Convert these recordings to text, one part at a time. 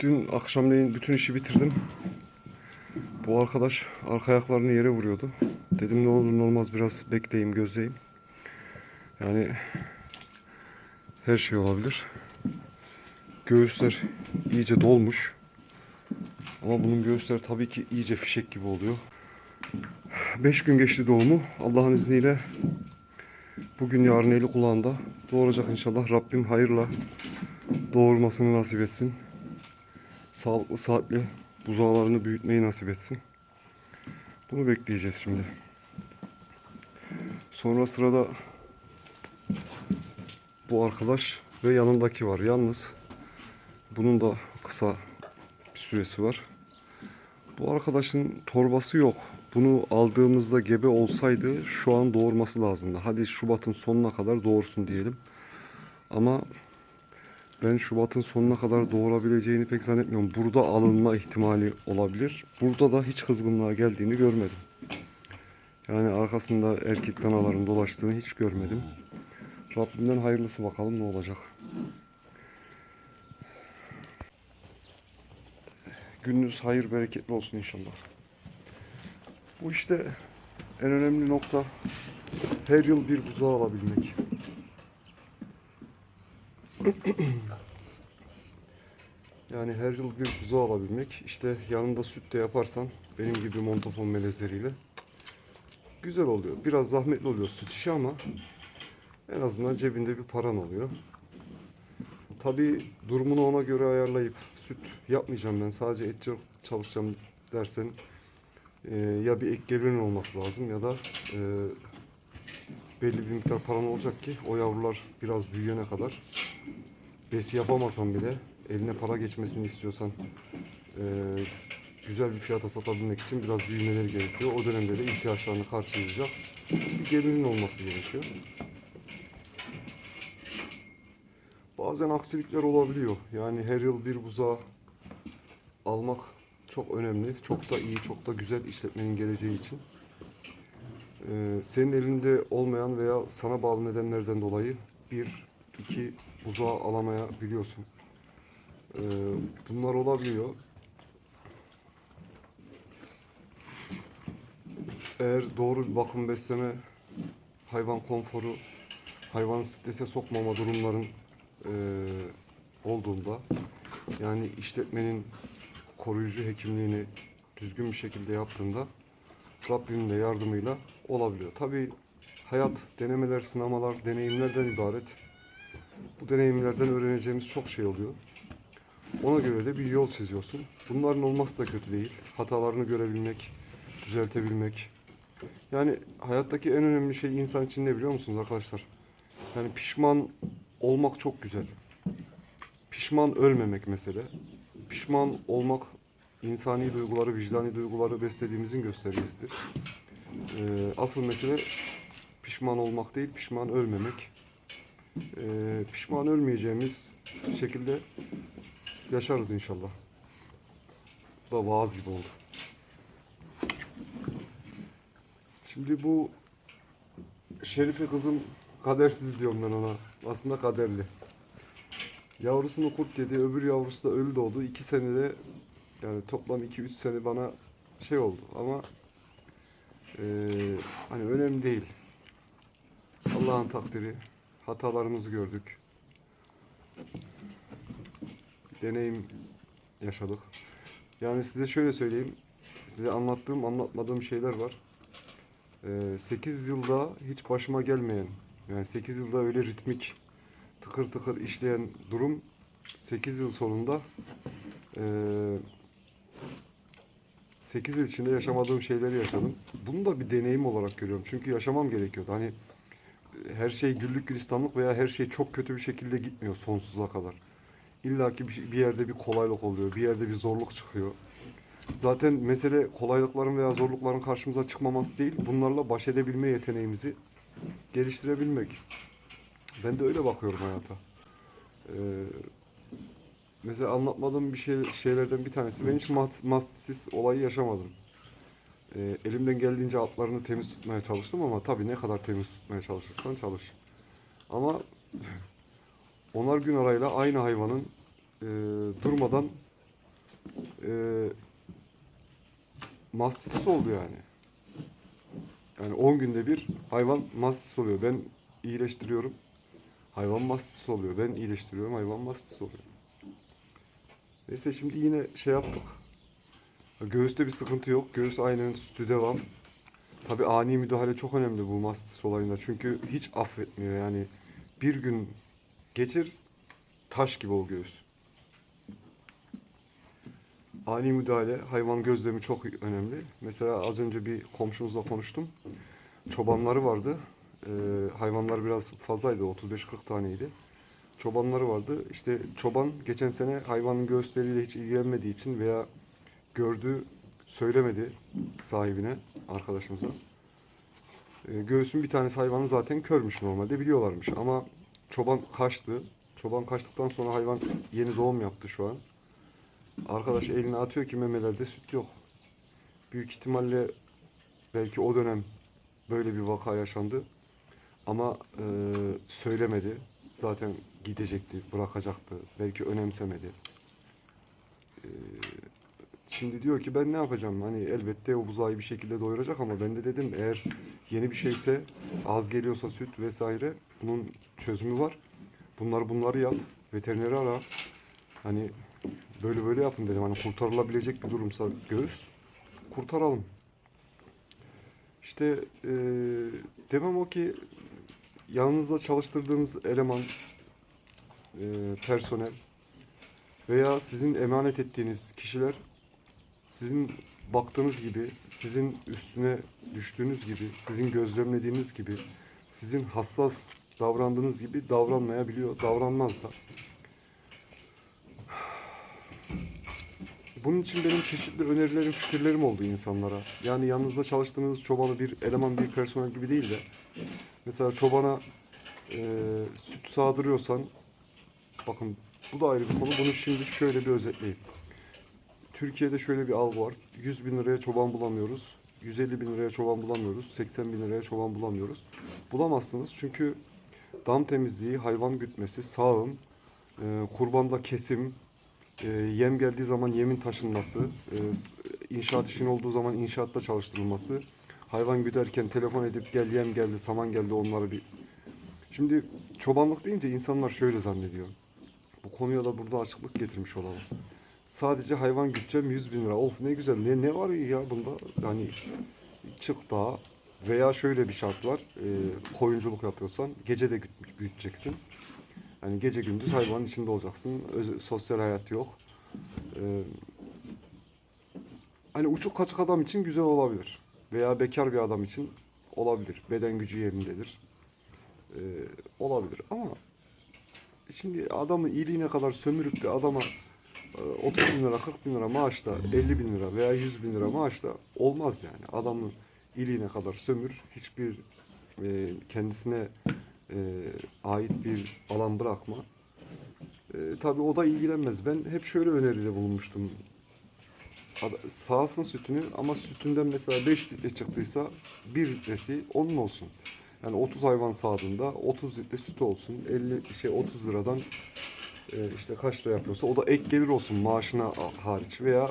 Dün akşamleyin bütün işi bitirdim. Bu arkadaş arka ayaklarını yere vuruyordu. Dedim ne olur ne olmaz biraz bekleyeyim, gözleyeyim. Yani her şey olabilir. Göğüsler iyice dolmuş. Ama bunun göğüsleri tabii ki iyice fişek gibi oluyor. 5 gün geçti doğumu. Allah'ın izniyle bugün yarın eli kulağında doğuracak inşallah. Rabbim hayırla doğurmasını nasip etsin. Sağlıklı saatli buzağlarını büyütmeyi nasip etsin. Bunu bekleyeceğiz şimdi. Sonra sırada bu arkadaş ve yanındaki var. Yalnız bunun da kısa bir süresi var. Bu arkadaşın torbası yok. Bunu aldığımızda gebe olsaydı şu an doğurması lazımdı. Hadi Şubat'ın sonuna kadar doğursun diyelim. Ama ben Şubat'ın sonuna kadar doğurabileceğini pek zannetmiyorum. Burada alınma ihtimali olabilir. Burada da hiç kızgınlığa geldiğini görmedim. Yani arkasında erkek danaların dolaştığını hiç görmedim. Rabbimden hayırlısı bakalım ne olacak. Gününüz hayır bereketli olsun inşallah. Bu işte en önemli nokta her yıl bir buzağı alabilmek. Yani her yıl bir buzağı alabilmek. İşte yanında süt de yaparsan benim gibi montafon melezleriyle güzel oluyor. Biraz zahmetli oluyor süt işi ama en azından cebinde bir paran oluyor. Tabii durumunu ona göre ayarlayıp süt yapmayacağım ben sadece et çalışacağım dersen e, ya bir ek gelirin olması lazım ya da e, belli bir miktar paran olacak ki o yavrular biraz büyüyene kadar besi yapamasan bile eline para geçmesini istiyorsan e, güzel bir fiyata satabilmek için biraz büyümeleri gerekiyor. O dönemde de ihtiyaçlarını karşılayacak bir gelirin olması gerekiyor. Bazen aksilikler olabiliyor. Yani her yıl bir buzağı almak çok önemli. Çok da iyi, çok da güzel işletmenin geleceği için. Ee, senin elinde olmayan veya sana bağlı nedenlerden dolayı bir, iki buzağı alamayabiliyorsun. Ee, bunlar olabiliyor. Eğer doğru bir bakım besleme, hayvan konforu, hayvan strese sokmama durumların e, olduğunda yani işletmenin koruyucu hekimliğini düzgün bir şekilde yaptığında Rabbimin de yardımıyla olabiliyor. Tabi hayat denemeler, sınamalar, deneyimlerden ibaret. Bu deneyimlerden öğreneceğimiz çok şey oluyor. Ona göre de bir yol çiziyorsun. Bunların olması da kötü değil. Hatalarını görebilmek, düzeltebilmek. Yani hayattaki en önemli şey insan için ne biliyor musunuz arkadaşlar? Yani pişman olmak çok güzel. Pişman ölmemek mesele. Pişman olmak insani duyguları, vicdani duyguları beslediğimizin göstergesidir. Ee, asıl mesele pişman olmak değil, pişman ölmemek. Ee, pişman ölmeyeceğimiz şekilde yaşarız inşallah. Bu da vaaz gibi oldu. Şimdi bu Şerife kızım kadersiz diyorum ben ona. Aslında kaderli. Yavrusunu kurt yedi, öbür yavrusu da ölü doğdu. İki senede yani toplam 2-3 sene bana şey oldu ama eee, hani önemli değil. Allah'ın takdiri. Hatalarımızı gördük. Deneyim yaşadık. Yani size şöyle söyleyeyim. Size anlattığım, anlatmadığım şeyler var. 8 yılda hiç başıma gelmeyen, yani 8 yılda öyle ritmik, tıkır tıkır işleyen durum 8 yıl sonunda eee 8 yıl içinde yaşamadığım şeyleri yaşadım. Bunu da bir deneyim olarak görüyorum. Çünkü yaşamam gerekiyordu. Hani e, her şey güllük gülistanlık veya her şey çok kötü bir şekilde gitmiyor sonsuza kadar. İlla ki bir, şey- bir yerde bir kolaylık oluyor, bir yerde bir zorluk çıkıyor. Zaten mesele kolaylıkların veya zorlukların karşımıza çıkmaması değil, bunlarla baş edebilme yeteneğimizi geliştirebilmek. Ben de öyle bakıyorum hayata. Ee, mesela anlatmadığım bir şey, şeylerden bir tanesi, ben hiç mastis olayı yaşamadım. Ee, elimden geldiğince altlarını temiz tutmaya çalıştım ama tabii ne kadar temiz tutmaya çalışırsan çalış. Ama onar gün arayla aynı hayvanın e, durmadan e, mastitis oldu yani. Yani 10 günde bir hayvan mastitis oluyor. Ben iyileştiriyorum. Hayvan mastitis oluyor. Ben iyileştiriyorum. Hayvan mastitis oluyor. Neyse şimdi yine şey yaptık. Göğüste bir sıkıntı yok. Göğüs aynen sütü devam. Tabi ani müdahale çok önemli bu mastitis olayında. Çünkü hiç affetmiyor yani. Bir gün geçir taş gibi o göğüs. Ani müdahale, hayvan gözlemi çok önemli. Mesela az önce bir komşumuzla konuştum. Çobanları vardı. Ee, hayvanlar biraz fazlaydı, 35-40 taneydi. Çobanları vardı. İşte çoban geçen sene hayvanın göğüsleriyle hiç ilgilenmediği için veya gördüğü söylemedi sahibine, arkadaşımıza. Ee, göğsün bir tanesi hayvanı zaten körmüş normalde biliyorlarmış ama çoban kaçtı. Çoban kaçtıktan sonra hayvan yeni doğum yaptı şu an. Arkadaş elini atıyor ki memelerde süt yok. Büyük ihtimalle belki o dönem böyle bir vaka yaşandı. Ama e, söylemedi. Zaten gidecekti, bırakacaktı. Belki önemsemedi. E, şimdi diyor ki ben ne yapacağım? Hani elbette o buzağı bir şekilde doyuracak ama ben de dedim eğer yeni bir şeyse az geliyorsa süt vesaire bunun çözümü var. Bunları bunları yap. Veterineri ara. Hani böyle böyle yapın dedim. Hani kurtarılabilecek bir durumsa göğüs kurtaralım. İşte eee demem o ki yanınızda çalıştırdığınız eleman, eee, personel veya sizin emanet ettiğiniz kişiler sizin baktığınız gibi, sizin üstüne düştüğünüz gibi, sizin gözlemlediğiniz gibi, sizin hassas davrandığınız gibi davranmayabiliyor, davranmaz da. Bunun için benim çeşitli önerilerim, fikirlerim oldu insanlara. Yani yanınızda çalıştığınız çobanı bir eleman, bir personel gibi değil de mesela çobana e, süt sağdırıyorsan bakın bu da ayrı bir konu. Bunu şimdi şöyle bir özetleyeyim. Türkiye'de şöyle bir algı var. 100 bin liraya çoban bulamıyoruz. 150 bin liraya çoban bulamıyoruz. 80 bin liraya çoban bulamıyoruz. Bulamazsınız çünkü dam temizliği, hayvan gütmesi, sağım, e, kurbanda kesim, e, yem geldiği zaman yemin taşınması, e, inşaat işin olduğu zaman inşaatta çalıştırılması, hayvan güderken telefon edip gel yem geldi, saman geldi onları bir... Şimdi çobanlık deyince insanlar şöyle zannediyor. Bu konuya da burada açıklık getirmiş olalım. Sadece hayvan güteceğim 100 bin lira. Of ne güzel. Ne, ne var ya bunda? Hani çık dağa veya şöyle bir şart var. E, koyunculuk yapıyorsan gece de güt, güteceksin. Hani gece gündüz hayvanın içinde olacaksın. Öz- sosyal hayat yok. Ee, hani uçuk kaçık adam için güzel olabilir. Veya bekar bir adam için olabilir. Beden gücü yerindedir. Ee, olabilir ama şimdi adamı iyiliğine kadar sömürüp de adama e, 30 bin lira, 40 bin lira maaşla, 50 bin lira veya 100 bin lira maaşla olmaz yani. Adamı iliğine kadar sömür, hiçbir e, kendisine e, ait bir alan bırakma. E, tabii o da ilgilenmez. Ben hep şöyle öneride bulunmuştum. Sağsın sütünü ama sütünden mesela 5 litre çıktıysa 1 litresi onun olsun. Yani 30 hayvan sağdığında 30 litre sütü olsun. 50 şey 30 liradan işte kaç yapıyorsa o da ek gelir olsun maaşına hariç veya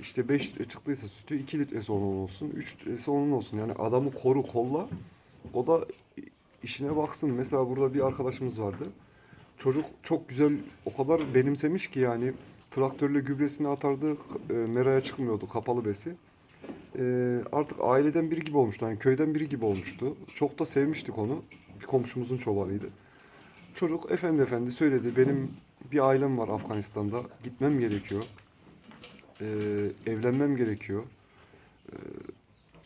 işte 5 litre çıktıysa sütü 2 litresi onun olsun, 3 litresi onun olsun. Yani adamı koru kolla. O da işine baksın. Mesela burada bir arkadaşımız vardı. Çocuk çok güzel, o kadar benimsemiş ki yani traktörle gübresini atardı, e, meraya çıkmıyordu, kapalı besi. E, artık aileden biri gibi olmuştu, yani köyden biri gibi olmuştu. Çok da sevmiştik onu. Bir komşumuzun çobanıydı. Çocuk efendi efendi söyledi, benim bir ailem var Afganistan'da, gitmem gerekiyor. E, evlenmem gerekiyor. E,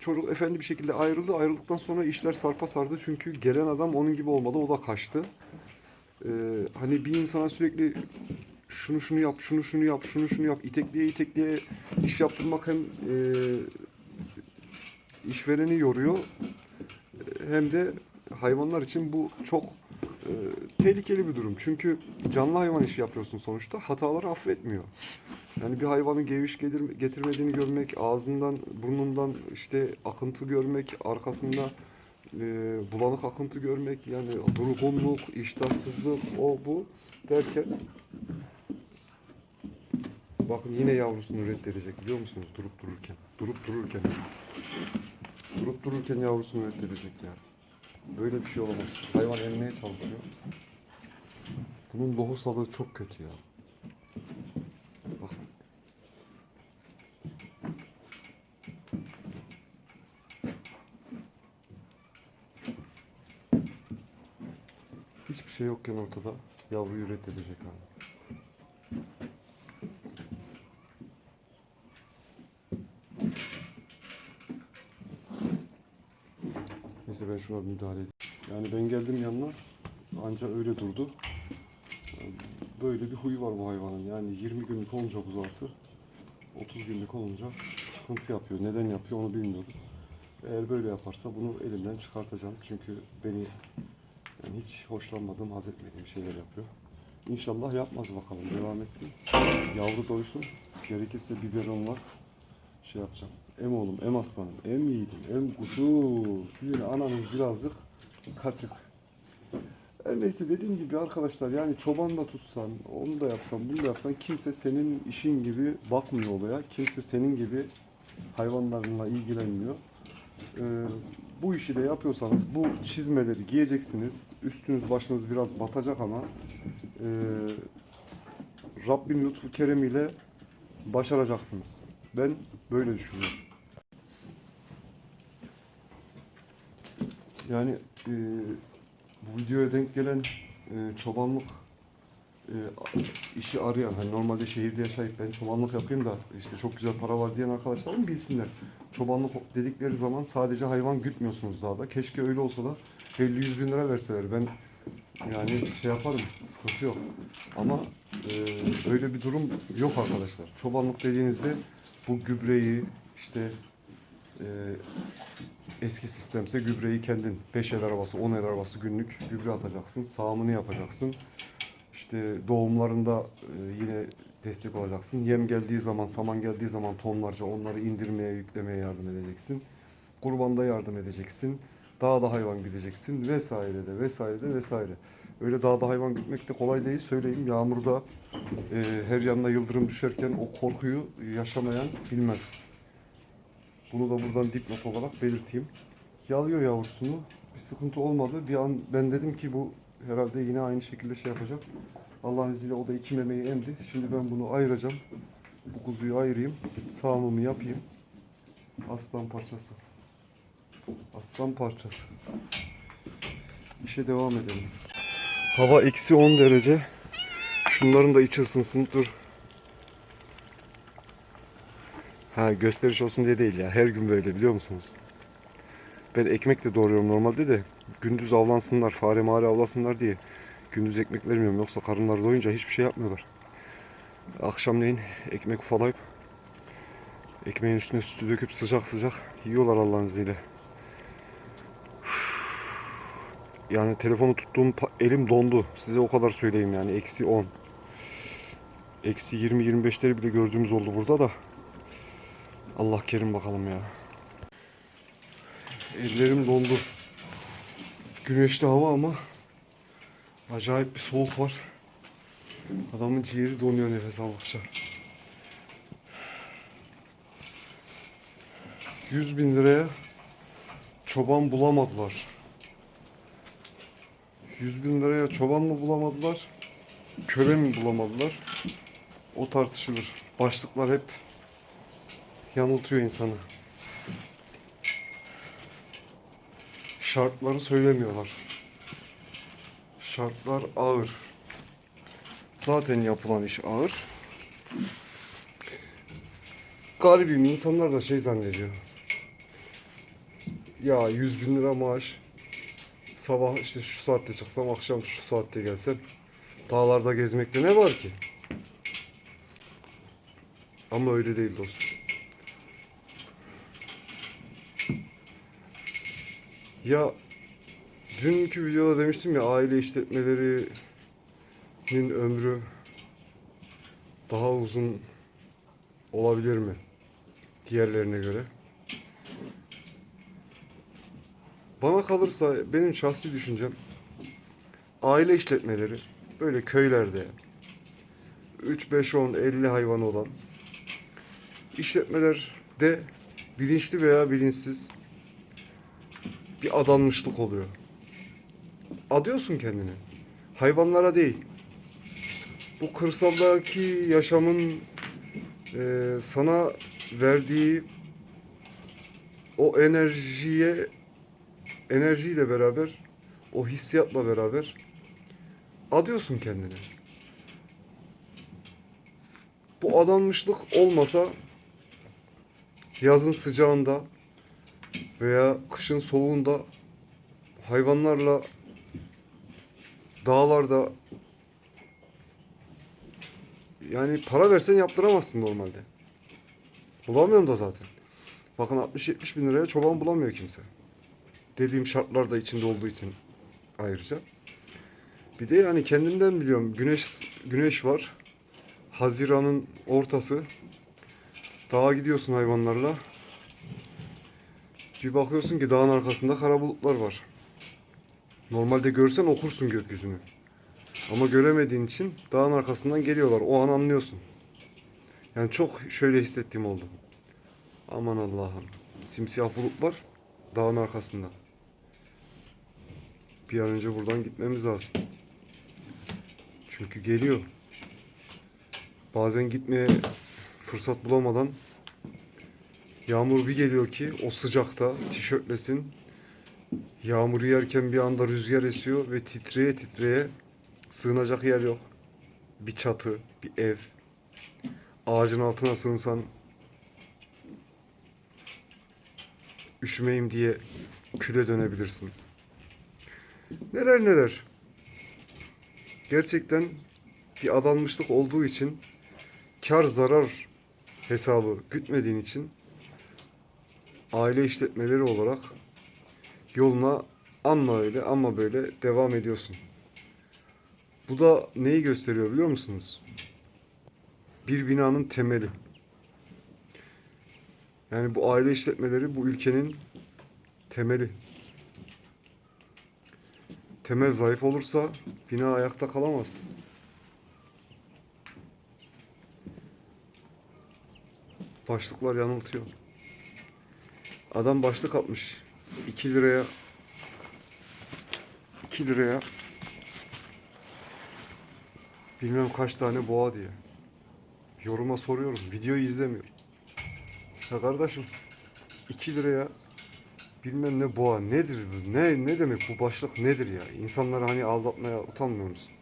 çocuk efendi bir şekilde ayrıldı. Ayrıldıktan sonra işler sarpa sardı. Çünkü gelen adam onun gibi olmadı. O da kaçtı. Ee, hani bir insana sürekli şunu şunu yap, şunu şunu yap, şunu şunu yap, itekliye itekliye iş yaptırmak hem e, işvereni yoruyor hem de hayvanlar için bu çok e, tehlikeli bir durum. Çünkü canlı hayvan işi yapıyorsun sonuçta. Hataları affetmiyor. Yani bir hayvanın geviş getirmediğini görmek, ağzından, burnundan işte akıntı görmek, arkasında e, bulanık akıntı görmek, yani durgunluk, iştahsızlık, o bu derken Bakın yine yavrusunu reddedecek biliyor musunuz? Durup dururken. Durup dururken. Durup dururken yavrusunu reddedecek ya. Böyle bir şey olamaz. Hayvan emmeye çalışıyor. Bunun lohusalığı çok kötü ya. Bakın. Hiçbir şey yokken ortada yavruyu reddedecek abi. Neyse ben şuna müdahale edeyim. Yani ben geldim yanına anca öyle durdu. Böyle bir huyu var bu hayvanın. Yani 20 günlük olunca buzağısı 30 günlük olunca sıkıntı yapıyor. Neden yapıyor onu bilmiyorum. Eğer böyle yaparsa bunu elimden çıkartacağım. Çünkü beni yani hiç hoşlanmadığım, haz etmediğim şeyler yapıyor. İnşallah yapmaz bakalım. Devam etsin. Yavru doysun. Gerekirse biberonla şey yapacağım. Em oğlum, em aslanım, em yiğidim, em kuzum. Sizin ananız birazcık kaçık. Her neyse dediğim gibi arkadaşlar yani çoban da tutsan, onu da yapsan, bunu da yapsan kimse senin işin gibi bakmıyor olaya. Kimse senin gibi hayvanlarınla ilgilenmiyor. Ee, bu işi de yapıyorsanız bu çizmeleri giyeceksiniz. Üstünüz başınız biraz batacak ama e, Rabbin lütfu keremiyle başaracaksınız. Ben böyle düşünüyorum. Yani e, bu videoya denk gelen e, çobanlık e, işi arayan, hani normalde şehirde yaşayıp ben çobanlık yapayım da işte çok güzel para var diyen arkadaşlarım bilsinler. Çobanlık dedikleri zaman sadece hayvan gütmüyorsunuz daha da. Keşke öyle olsa da 50-100 bin lira verseler. Ben yani şey yaparım, sıkıntı yok. Ama e, öyle bir durum yok arkadaşlar. Çobanlık dediğinizde bu gübreyi işte e, eski sistemse gübreyi kendin 5 el arabası 10 el arabası günlük gübre atacaksın. Sağımını yapacaksın. İşte doğumlarında e, yine destek olacaksın. Yem geldiği zaman, saman geldiği zaman tonlarca onları indirmeye, yüklemeye yardım edeceksin. Kurbanda yardım edeceksin. Dağda hayvan güdeceksin vesaire de vesaire de vesaire. Öyle dağda hayvan gütmek de kolay değil söyleyeyim. Yağmurda e, her yanına yıldırım düşerken o korkuyu yaşamayan bilmez. Bunu da buradan dipnot olarak belirteyim. Yalıyor yavrusunu. Bir sıkıntı olmadı. Bir an ben dedim ki bu herhalde yine aynı şekilde şey yapacak. Allah'ın izniyle o da iki memeyi emdi. Şimdi ben bunu ayıracağım. Bu kuzuyu ayırayım. Sağımımı yapayım. Aslan parçası. Aslan parçası. İşe devam edelim. Hava eksi 10 derece. Şunların da içi ısınsın. Dur. Ha gösteriş olsun diye değil ya. Her gün böyle biliyor musunuz? Ben ekmek de doğruyorum normalde de. Gündüz avlansınlar, fare mare avlasınlar diye. Gündüz ekmek vermiyorum. Yoksa karınları doyunca hiçbir şey yapmıyorlar. Akşamleyin ekmek ufalayıp ekmeğin üstüne sütü döküp sıcak sıcak yiyorlar Allah'ın izniyle. Yani telefonu tuttuğum elim dondu. Size o kadar söyleyeyim yani. Eksi 10. Eksi 20-25'leri bile gördüğümüz oldu burada da. Allah kerim bakalım ya. Ellerim dondu. Güneşli hava ama acayip bir soğuk var. Adamın ciğeri donuyor nefes aldıkça. 100 bin liraya çoban bulamadılar. 100 bin liraya çoban mı bulamadılar? Köle mi bulamadılar? O tartışılır. Başlıklar hep yanıltıyor insanı. Şartları söylemiyorlar. Şartlar ağır. Zaten yapılan iş ağır. Garibim insanlar da şey zannediyor. Ya 100 bin lira maaş. Sabah işte şu saatte çıksam akşam şu saatte gelsem. Dağlarda gezmekte ne var ki? Ama öyle değil dostum. Ya dünkü videoda demiştim ya aile işletmelerinin ömrü daha uzun olabilir mi diğerlerine göre? Bana kalırsa benim şahsi düşüncem aile işletmeleri böyle köylerde 3, 5, 10, 50 hayvanı olan işletmelerde bilinçli veya bilinçsiz bir adanmışlık oluyor. Adıyorsun kendini. Hayvanlara değil. Bu kırsaldaki yaşamın e, sana verdiği o enerjiye enerjiyle beraber o hissiyatla beraber adıyorsun kendini. Bu adanmışlık olmasa yazın sıcağında veya kışın soğuğunda hayvanlarla dağlarda yani para versen yaptıramazsın normalde. Bulamıyorum da zaten. Bakın 60-70 bin liraya çoban bulamıyor kimse. Dediğim şartlar da içinde olduğu için ayrıca. Bir de yani kendimden biliyorum. Güneş güneş var. Haziran'ın ortası. Dağa gidiyorsun hayvanlarla. Bir bakıyorsun ki dağın arkasında kara bulutlar var. Normalde görsen okursun gökyüzünü. Ama göremediğin için dağın arkasından geliyorlar. O an anlıyorsun. Yani çok şöyle hissettiğim oldu. Aman Allah'ım. Simsiyah bulutlar dağın arkasında. Bir an önce buradan gitmemiz lazım. Çünkü geliyor. Bazen gitmeye fırsat bulamadan yağmur bir geliyor ki o sıcakta tişörtlesin. Yağmur yerken bir anda rüzgar esiyor ve titreye titreye sığınacak yer yok. Bir çatı, bir ev. Ağacın altına sığınsan üşümeyim diye küle dönebilirsin. Neler neler. Gerçekten bir adanmışlık olduğu için kar zarar hesabı gütmediğin için aile işletmeleri olarak yoluna anla öyle ama böyle devam ediyorsun. Bu da neyi gösteriyor biliyor musunuz? Bir binanın temeli. Yani bu aile işletmeleri bu ülkenin temeli. Temel zayıf olursa bina ayakta kalamaz. Başlıklar yanıltıyor. Adam başlık atmış. 2 liraya 2 liraya bilmem kaç tane boğa diye. Yoruma soruyorum. Videoyu izlemiyorum. Ya kardeşim 2 liraya bilmem ne boğa nedir bu? Ne ne demek bu başlık nedir ya? İnsanları hani aldatmaya utanmıyor musun?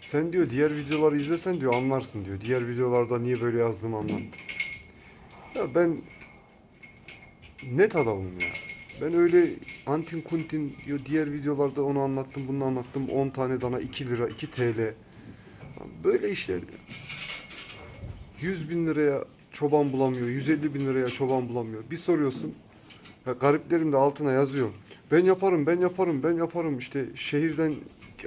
Sen diyor diğer videoları izlesen diyor anlarsın diyor. Diğer videolarda niye böyle yazdığımı anlattım. Ya ben net adamım ya. Ben öyle antin kuntin diyor diğer videolarda onu anlattım bunu anlattım 10 tane dana 2 lira 2 TL. Böyle işler. 100 bin liraya çoban bulamıyor. 150 bin liraya çoban bulamıyor. Bir soruyorsun. Ya gariplerim de altına yazıyor. Ben yaparım, ben yaparım, ben yaparım. İşte şehirden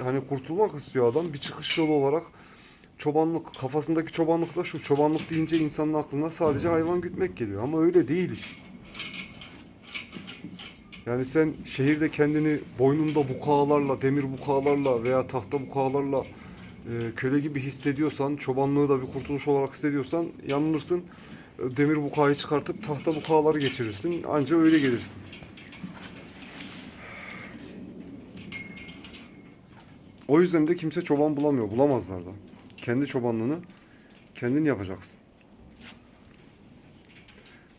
hani kurtulmak istiyor adam. Bir çıkış yolu olarak çobanlık, kafasındaki çobanlık da şu. Çobanlık deyince insanın aklına sadece hayvan gütmek geliyor. Ama öyle değil iş. Yani sen şehirde kendini boynunda bukağalarla, demir bukağalarla veya tahta bukağalarla e, köle gibi hissediyorsan, çobanlığı da bir kurtuluş olarak hissediyorsan yanılırsın. Demir bukağı çıkartıp tahta bukağaları geçirirsin. Anca öyle gelirsin. O yüzden de kimse çoban bulamıyor. Bulamazlar da. Kendi çobanlığını kendin yapacaksın.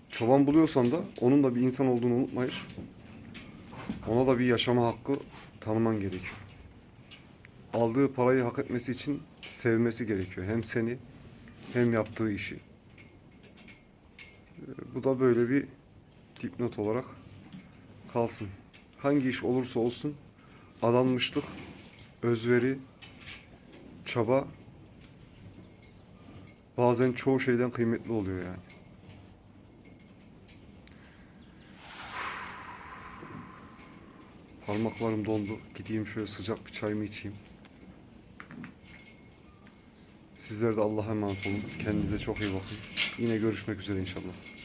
Çoban buluyorsan da onun da bir insan olduğunu unutmayın. Ona da bir yaşama hakkı tanıman gerekiyor aldığı parayı hak etmesi için sevmesi gerekiyor. Hem seni hem yaptığı işi. Ee, Bu da böyle bir dipnot olarak kalsın. Hangi iş olursa olsun adanmışlık, özveri, çaba bazen çoğu şeyden kıymetli oluyor yani. Parmaklarım dondu. Gideyim şöyle sıcak bir çayımı içeyim. Sizler de Allah'a emanet olun. Kendinize çok iyi bakın. Yine görüşmek üzere inşallah.